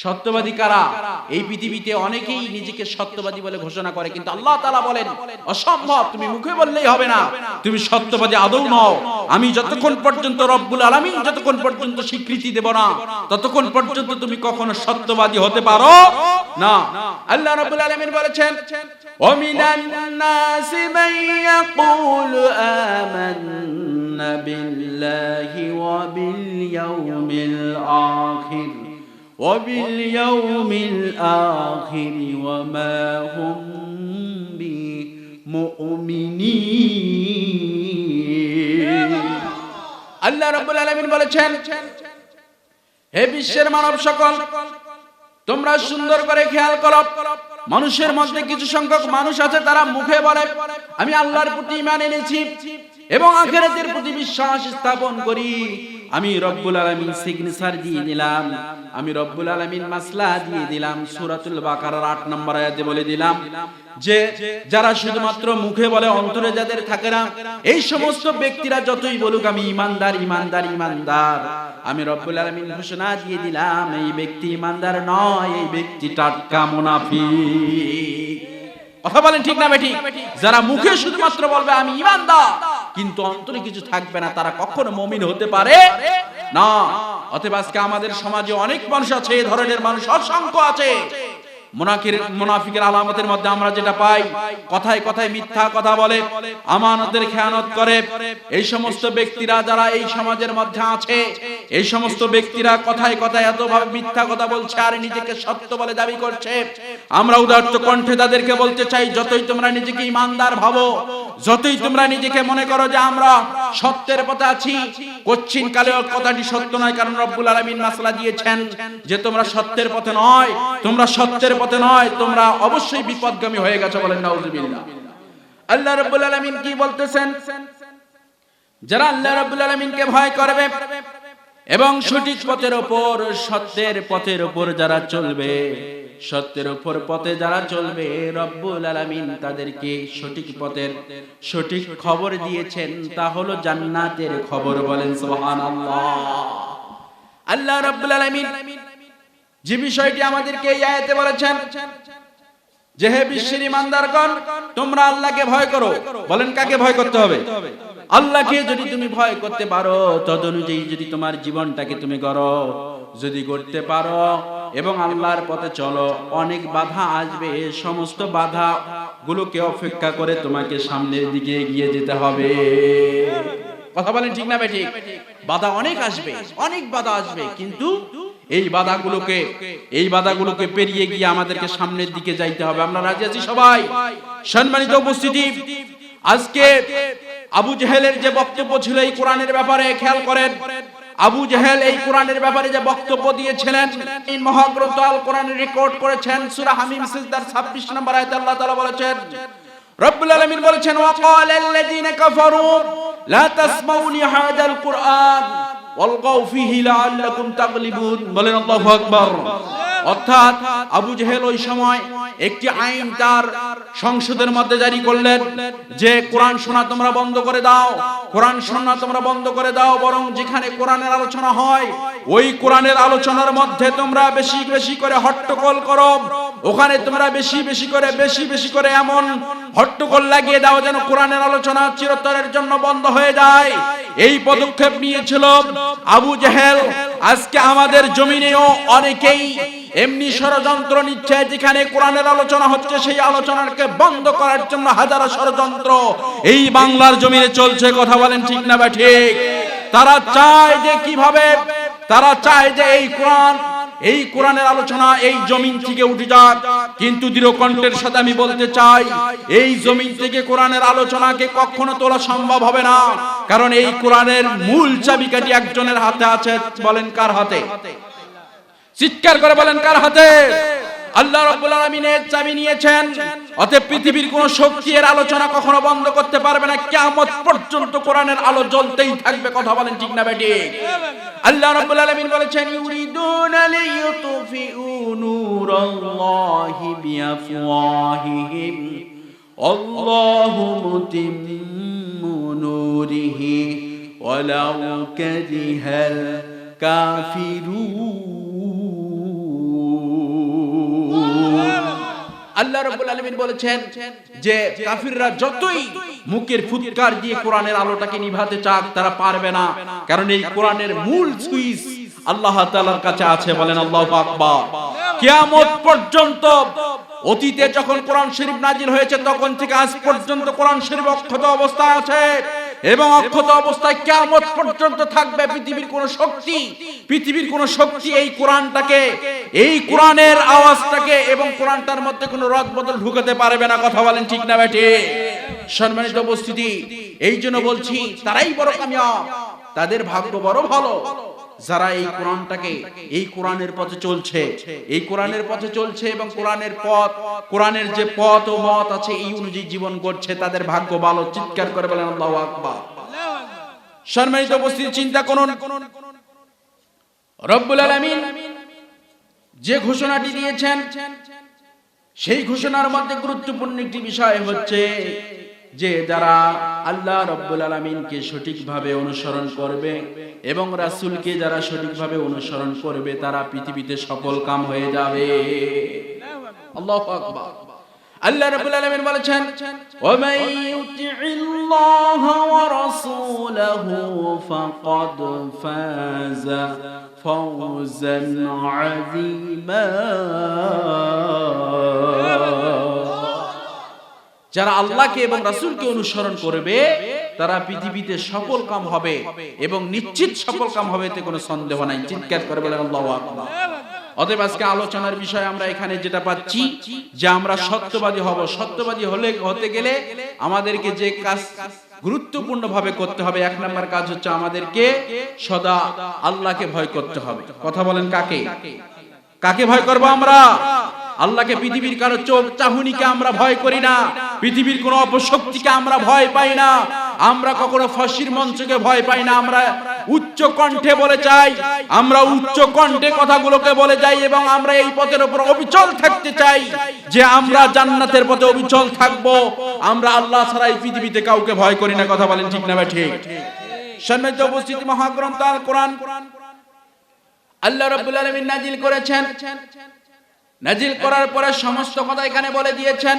সত্যবাদী কারা এই পৃথিবীতে অনেকেই নিজেকে সত্যবাদী বলে ঘোষণা করে কিন্তু আল্লাহ তাআলা বলেন অসম্ভব তুমি মুখে বললেই হবে না তুমি সত্যবাদী আদৌ নও আমি যতক্ষণ পর্যন্ত রব্বুল আলামিন যতক্ষণ পর্যন্ত স্বীকৃতি দেব না ততক্ষণ পর্যন্ত তুমি কখনো সত্যবাদী হতে পারো না আল্লাহ রাব্বুল আলামিন বলেছেন ومن الناس من يقول آمنا بالله وباليوم الآخر وباليوم الآخر وما هم بمؤمنين আল্লাহ রাব্বুল আলামিন বলেছেন হে বিশ্বের মানব সকল তোমরা সুন্দর করে খেয়াল করো মানুষের মধ্যে কিছু সংখ্যক মানুষ আছে তারা মুখে বলে আমি আল্লাহর প্রতি ইমান এনেছি এবং আখেরাতের প্রতি বিশ্বাস স্থাপন করি আমি রব্বুল আলামিন সিগনেচার দিয়ে দিলাম, আমি রব্বুল আলামিন মাসলা দিয়ে দিলাম, সূরাতুল বাকারার 8 নম্বর আয়াতে বলে দিলাম যে, যারা শুধুমাত্র মুখে বলে অন্তরে যাদের থাকে না, এই সমস্ত ব্যক্তিরা যতই বলুক আমি ইমানদার ইমানদার ইমানদার। আমি রব্বুল আলামিন ঘোষণা দিয়ে দিলাম, এই ব্যক্তি ইমানদার নয়, এই ব্যক্তি টাটকা মুনাফিক। কথা বলেন ঠিক না বেঠিক? যারা মুখে শুধুমাত্র বলবে, আমি ইমানদার। কিন্তু অন্তরে কিছু থাকবে না, তারা কখনো মমিন হতে পারে না। অতএব আজকে আমাদের সমাজে অনেক মানুষ আছে, এই ধরনের মানুষ অসংখ্য আছে। মুনাফিকের মুনাফিকের আলামতের মধ্যে আমরা যেটা পাই, কথায় কথায় মিথ্যা কথা বলে, আমানতের খেয়ানত করে। এই সমস্ত ব্যক্তিরা যারা এই সমাজের মধ্যে আছে, এই সমস্ত ব্যক্তিরা কথায় কথায় এতভাবে মিথ্যা কথা বলছে আর নিজেকে সত্য বলে দাবি করছে। আমরা উদার্ত কণ্ঠে তাদেরকে বলতে চাই, যতই তোমরা নিজেকে ইমানদার ভাবো, যতই তোমরা নিজেকে মনে করো যে আমরা সত্যের পথে আছি। কচ্ছিন কালেও কথাটি সত্য নয়, কারণ রব্বুল আলামিন মাসলা দিয়েছেন যে তোমরা সত্যের পথে নয়, তোমরা সত্যের পথে নয়, তোমরা অবশ্যই বিপদগামী হয়ে গেছো বলেন নাউজুবিল্লাহ। আল্লাহ রাব্বুল আলামিন কি বলতেছেন? যারা আল্লাহ রাব্বুল আলামিনকে ভয় করবে এবং সঠিক পথের ওপর, সত্যের পথের ওপর যারা চলবে সত্যের উপর পথে যারা চলবে, রব্বুল আলামিন তাদেরকে সঠিক পথের সঠিক খবর দিয়েছেন, তা হলো জান্নাতের খবর বলেন সুবহানাল্লাহ। আল্লাহ রাব্বুল আলামিন যে বিষয়টি আমাদেরকে এই আয়াতে বলেছেন, যে হে বিশ্বের ইমানদারগণ, তোমরা আল্লাহকে ভয় করো। বলেন কাকে ভয় করতে হবে? আল্লাহকে যদি তুমি ভয় করতে পারো তদ অনুযায়ী যদি তোমার জীবনটাকে তুমি করো যদি করতে পারো এবং আল্লাহর পথে চলো। অনেক বাধা আসবে, সমস্ত বাধা গুলোকে অপেক্ষা করে তোমাকে সামনের দিকে এগিয়ে যেতে হবে। কথা বলেন ঠিক না বেঠিক বাধা অনেক আসবে, অনেক বাধা আসবে, কিন্তু এই বাধাগুলোকে এই বাধাগুলোকে পেরিয়ে গিয়ে আমাদেরকে সামনের দিকে যাইতে হবে। আমরা রাজি আছি সবাই? সম্মানিত উপস্থিতি, আজকে আবু জেহেলের যে বক্তব্য ছিল এই কোরআনের ব্যাপারে খেয়াল করেন। আবু জেহেল এই কোরআনের ব্যাপারে যে বক্তব্য দিয়েছিলেন, এই মহাগ্রন্থ আল কোরআনে রেকর্ড করেছেন, সূরা হামিম সিজদার 26 নম্বর আয়াতে আল্লাহ তাআলা বলেছেন, রব্বুল আলামিন বলেছেন ওয়াকাল আল্লাযীনা কাফারু, লা তাসমাউ লিহাদাল কুরআন, ওয়ালগাউ ফিহি লাআল্লাকুম তাগলিবুন। বলেন আল্লাহু আকবার। অর্থাৎ আবু জাহেল ওই সময় একটি আইন তার সংসদের মধ্যে জারি করলেন যে কোরআন শোনা তোমরা বন্ধ করে দাও, কোরআন শোনা তোমরা বন্ধ করে দাও, বরং যেখানে কোরআনের আলোচনা হয়, ওই কোরআনের আলোচনার মধ্যে তোমরা বেশি বেশি করে হট্টগোল করো। ওখানে তোমরা বেশি বেশি করে, বেশি বেশি করে এমন হট্টগোল লাগিয়ে দাও যেন কোরআনের আলোচনা চিরতরের জন্য বন্ধ হয়ে যায়। এই পদক্ষেপ নিয়েছিল আবু জেহেল। আজকে আমাদের জমিনেও অনেকেই এমনি ষড়যন্ত্র নিচ্ছে যেখানে কোরআনের আলোচনা হচ্ছে, সেই আলোচনাকে বন্ধ করার জন্য হাজারো ষড়যন্ত্র। এই বাংলার জমিনে চলছে, কথা বলেন ঠিক না বা ঠিক? তারা চায় যে কীভাবে? তারা চায় যে এই কোরআন, এই কোরআনের আলোচনা এই জমিন থেকে উঠে যাক। কিন্তু দৃঢ় কণ্ঠের সাথে আমি বলতে চাই, এই জমিন থেকে কোরআনের আলোচনাকে কখনো তোলা সম্ভব হবে না। কারণ এই কোরআনের মূল চাবিকাঠি একজনের হাতে আছে, বলেন কার হাতে? চিৎকার করে বলেন, কার হাতে? আল্লাহ রাব্বুল আলামিনের চাবি নিয়েছেন। অতএব পৃথিবীর কোন শক্তি এর আলোচনা কখনো বন্ধ করতে পারবে না। কিয়ামত পর্যন্ত কোরআনের আলো জ্বলতেই থাকবে। কথা বলেন ঠিক না বেটি আল্লাহ রাব্বুল আলামিন বলেছেন, ইউরিদুনা লিইউতফিউ নূরাল্লাহি বিআফওয়াহিহিম। আল্লাহু মুতিম্মু নূরিহি। ওয়ালাউ কারিহাল কাফিরুন। আল্লাহ রাব্বুল আলামিন বলেছেন যে কাফিররা যতই মুখের ফুৎকার দিয়ে কোরআনের আলোটাকে নিভাতে চাক, তারা পারবে না। কারণ এই কোরআনের মূল সুইচ আল্লাহ তাআলার কাছে আছে বলেন আল্লাহু আকবার। কিয়ামত পর্যন্ত অতীতে যখন কোরআন শরীফ নাজিল হয়েছে, তখন থেকে আজ পর্যন্ত কোরআন শরীফ অক্ষত অবস্থায় আছে। এবং অক্ষত অবস্থায় কেমন পর্যন্ত থাকবে পৃথিবীর কোন শক্তি। পৃথিবীর কোন শক্তি এই কোরআনটাকে, এই কোরআনের আওয়াজটাকে এবং কোরআনটার মধ্যে কোনো রদ বদল ঢুকাতে পারবে না। কথা বলেন ঠিক না বেটে সম্মানিত উপস্থিতি এই জন্য বলছি, তারাই বড় কামিয়াব। তাদের ভাগ্য বড় ভালো। যারা এই কোরআনটাকে, এই কোরআনের পথে চলছে, এই কোরআনের পথে চলছে এবং কোরআনের পথ, কোরআনের যে পথ ও মত আছে, এই অনুযায়ী জীবন করছে তাদের ভাগ্য ভালো, চিৎকার করে বলেন, আল্লাহু আকবার। সম্মানিত উপস্থিতি, চিন্তা করুন। রব্বুল আলামিন যে ঘোষণাটি দিয়েছেন, সেই ঘোষণার মধ্যে গুরুত্বপূর্ণ একটি বিষয় হচ্ছে যে, যারা আল্লাহ রব্বুল আলমিনকে সঠিকভাবে অনুসরণ করবে এবং রাসূলকে যারা সঠিকভাবে অনুসরণ করবে, তারা পৃথিবীতে সফল কাম হয়ে যাবে। আল্লাহু রাব্বুল আলামিন বলেছেন ওয়া ফাকাদ ফাজা ফাওজান আযীমা। যারা আল্লাহকে এবং রাসূলকে অনুসরণ করবে তারা পৃথিবীতে সফল কাম হবে এবং নিশ্চিত সফল কাম হবে এতে কোনো সন্দেহ নাই। চিৎকার করে বলেন, আল্লাহু আকবার। অতএব আজকে আলোচনার বিষয় আমরা এখানে যেটা পাচ্ছি, যে আমরা সত্যবাদী হব। সত্যবাদী হলে, হতে গেলে আমাদেরকে যে কাজ গুরুত্বপূর্ণ ভাবে করতে হবে, এক নম্বর কাজ হচ্ছে আমাদেরকে সদা আল্লাহকে ভয় করতে হবে। কথা বলেন কাকে? কাকে ভয় করব আমরা? আল্লাহকে পৃথিবীর কারও চোখ চাহুনিকে আমরা ভয় করি না, পৃথিবীর কোন অপশক্তিকে আমরা ভয় পাই না। আমরা কখনো ফাঁসির মঞ্চকে ভয় পাই না, আমরা উচ্চ কণ্ঠে বলে চাই, আমরা উচ্চ কণ্ঠে কথাগুলোকে বলে যাই এবং আমরা এই পথের উপর অবিচল থাকতে চাই যে আমরা জান্নাতের পথে অবিচল থাকব। আমরা আল্লাহ ছাড়া এই পৃথিবীতে কাউকে ভয় করি না, কথা বলেন ঠিক না ভাই ঠিক? সম্মানিত উপস্থিতি মহাগ্রন্থ আল কোরআন আল্লাহ রাব্বুল আলামিন নাজিল করেছেন। নাজিল করার পরে সমস্ত কথা এখানে বলে দিয়েছেন।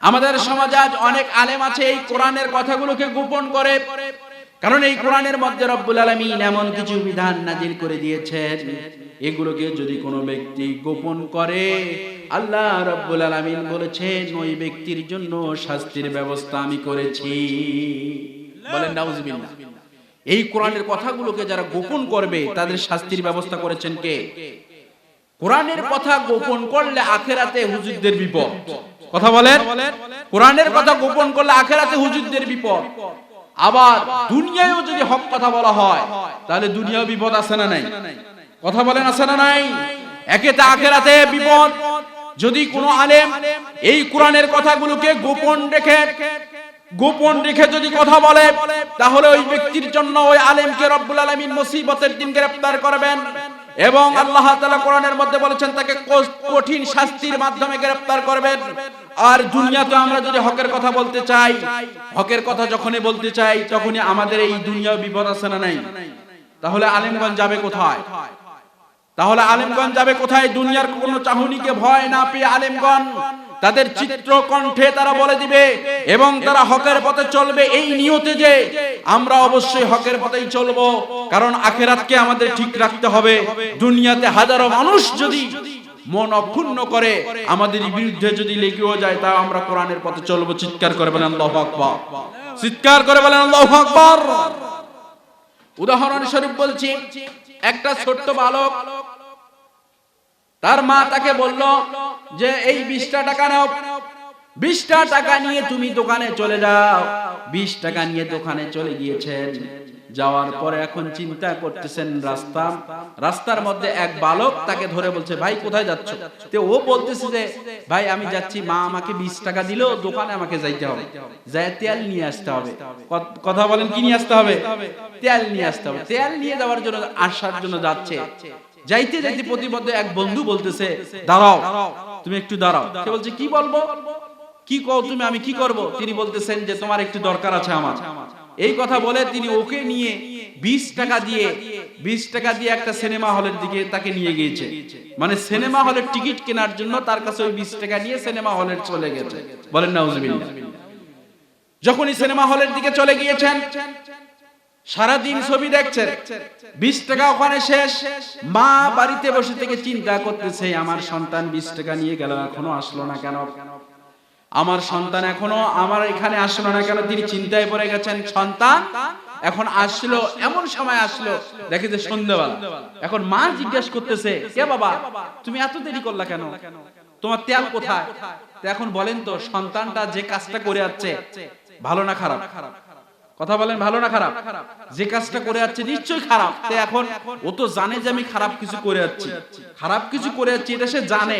আমাদের সমাজে আজ অনেক আলেম আছে, এই কোরআনের কথাগুলোকে গোপন করে। কারণ এই কোরআনের মধ্যে রব্বুল আলামিন এমন কিছু বিধান নাজিল করে দিয়েছেন। এগুলোকে যদি কোনো ব্যক্তি গোপন করে, আল্লাহ রব্বুল আলামিন বলেছেন, ওই ব্যক্তির জন্য শাস্তির ব্যবস্থা আমি করেছি। বলেন, নাউজুবিল্লাহ। এই কোরআনের কথাগুলোকে যারা গোপন করবে, তাদের শাস্তির ব্যবস্থা করেছেন কে? কোরআনের কথা গোপন করলে আখেরাতে হুজুরদের বিপদ। কথা বলেন? কোরআনের কথা গোপন করলে আখেরাতে হুজুরদের বিপদ। আবার দুনিয়ায়ও যদি হক কথা বলা হয় তাহলে দুনিয়াও বিপদ আছে না নাই। কথা বলেন আছে না নাই? একেতে আখেরাতে বিপদ। যদি কোনো আলেম এই কোরআনের কথাগুলোকে গোপন রেখে গোপন রেখে যদি কথা বলে তাহলে ওই ব্যক্তির জন্য ওই আলেমকে রব্বুল আলামিন মুসিবতের দিন গ্রেফতার করবেন। এবং আল্লাহ তাআলা কোরআনের মধ্যে বলেছেন, তাকে কঠিন শাস্তির মাধ্যমে গ্রেফতার করবেন। আর দুনিয়াতে আমরা যদি হকের কথা বলতে চাই, হকের কথা যখনই বলতে চাই, তখনই আমাদের এই দুনিয়া বিপদ আছে না নাই? তাহলে আলিমগঞ্জ যাবে কোথায়? তাহলে আলিমগঞ্জ যাবে কোথায়? দুনিয়ার কোনো চাহনিকে ভয় না পেয়ে আলেমগঞ্জ। তাদের চিত্র কণ্ঠে তারা বলে দিবে, এবং তারা হকের পথে চলবে এই নিয়তে যে আমরা অবশ্যই হকের পথেই চলবো, কারণ আখেরাতকে আমাদের ঠিক রাখতে হবে। দুনিয়াতে হাজারো মানুষ যদি মন অক্ষুণ্ণ করে, আমাদের বিরুদ্ধে যদি লেগেও যায় তা আমরা কোরআনের পথে চলবো। চিৎকার করে বলেন, আল্লাহু আকবার। চিৎকার করে বলেন, আল্লাহু আকবার। উদাহরণ স্বরূপ বলছি, একটা ছোট্ট বালক, তার মা তাকে বলল যে এই বিশটা টাকা নাও। বিশটা টাকা নিয়ে তুমি দোকানে চলে যাও। বিশ টাকা নিয়ে দোকানে চলে গিয়েছেন। যাওয়ার পরে এখন চিন্তা করতেছেন রাস্তা। রাস্তার মধ্যে এক বালক তাকে ধরে বলছে, ভাই, কোথায় যাচ্ছ? তে ও বলতেছে যে, ভাই, আমি যাচ্ছি, মা আমাকে বিশ টাকা দিল, দোকানে আমাকে যাইতে হবে। যাই তেল নিয়ে আসতে হবে। কথা বলেন, কি নিয়ে আসতে হবে? তেল নিয়ে আসতে হবে। তেল নিয়ে যাওয়ার জন্য আসার জন্য যাচ্ছে। যাইতে যাইতে প্রতিবদ্ধ এক বন্ধু বলতেছে, দাঁড়াও তুমি একটু দাঁড়াও। সে বলছে, কি বলব? কি কও তুমি? আমি কি করব? তিনি বলতেছেন যে, তোমার একটু দরকার আছে আমার। এই কথা বলে তিনি ওকে নিয়ে বিশ টাকা দিয়ে, বিশ টাকা দিয়ে একটা সিনেমা হলের দিকে তাকে নিয়ে গিয়েছে। মানে সিনেমা হলের টিকিট কেনার জন্য তার কাছে ওই বিশ টাকা নিয়ে সিনেমা হলের চলে গেছে। বলেন না যখনই সিনেমা হলের দিকে চলে গিয়েছেন সারাদিন ছবি দেখছেন। বিশ টাকা ওখানে শেষ। মা বাড়িতে বসে থেকে চিন্তা করতেছে, আমার সন্তান বিশ টাকা নিয়ে গেল, এখনও আসলো না কেন? আমার সন্তান এখনও আমার এখানে আসলো না কেন? তিনি চিন্তায় পড়ে গেছেন, সন্তান এখন আসলো, এমন সময় আসলো। দেখে যে সন্ধ্যাবেলা। এখন মা জিজ্ঞেস করতেছে, কে বাবা? তুমি এত দেরি করলা কেন? তোমার তেল কোথায়? এখন বলেন তো, সন্তানটা যে কাজটা করে যাচ্ছে, ভালো না খারাপ খারাপ? কথা বলেন ভালো না খারাপ? যে কাজটা করে যাচ্ছে নিশ্চয়ই খারাপ। তো এখন ও তো জানে যে আমি খারাপ কিছু করে যাচ্ছি। খারাপ কিছু করে যাচ্ছি, এটা সে জানে।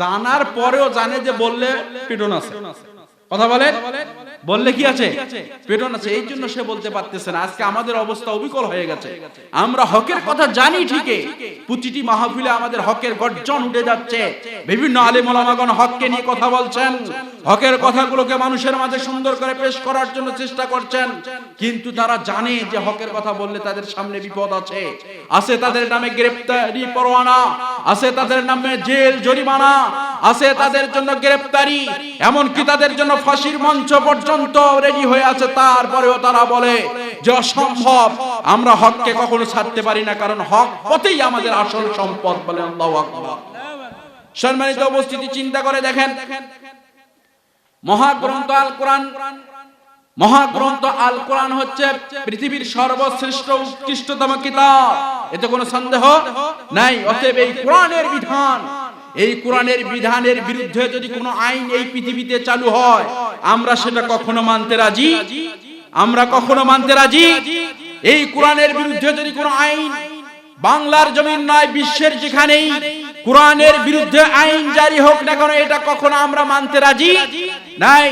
জানার পরেও জানে যে বললে পিটন আছে। কথা বলে বললে কি আছে? পেটন আছে। এই জন্য সে বলতে পারতেছে না। আজকে আমাদের অবস্থা অবিকল হয়ে গেছে। আমরা হকের কথা জানি ঠিকই। প্রতিটি মাহফিলে আমাদের হকের গর্জন উঠে যাচ্ছে। বিভিন্ন আলেম ওলামাগণ হককে নিয়ে কথা বলছেন। হকের কথাগুলোকে মানুষের মাঝে সুন্দর করে পেশ করার জন্য চেষ্টা করছেন। কিন্তু তারা জানে যে হকের কথা বললে তাদের সামনে বিপদ আছে। আছে তাদের নামে গ্রেপ্তারি পরোয়ানা। আছে তাদের নামে জেল জরিমানা। আছে তাদের জন্য গ্রেপ্তারি। এমনকি তাদের জন্য ফাঁসির মঞ্চ পর্যন্ত রেডি হয়ে আছে। তারপরেও তারা বলে যে অসম্ভব, আমরা হককে কখনো ছাড়তে পারি না, কারণ হক পথেই আমাদের আসল সম্পদ বলে সম্মানিত চিন্তা করে দেখেন। মহাগ্রন্থ আল কোরআন মহাগ্রন্থ আল কোরআন হচ্ছে পৃথিবীর সর্বশ্রেষ্ঠ উৎকৃষ্টতম কিতাব। এতে কোনো সন্দেহ নাই, অতএব এই কোরআনের বিধান এই কোরআনের বিধানের বিরুদ্ধে যদি কোনো আইন এই পৃথিবীতে চালু হয়, আমরা সেটা কখনো মানতে রাজি? আমরা কখনো মানতে রাজি? এই কোরআনের বিরুদ্ধে যদি কোনো আইন বাংলার জমিন নয়, বিশ্বের যেখানেই কোরআনের বিরুদ্ধে আইন জারি হোক না কেন, এটা কখনো আমরা মানতে রাজি? নাই।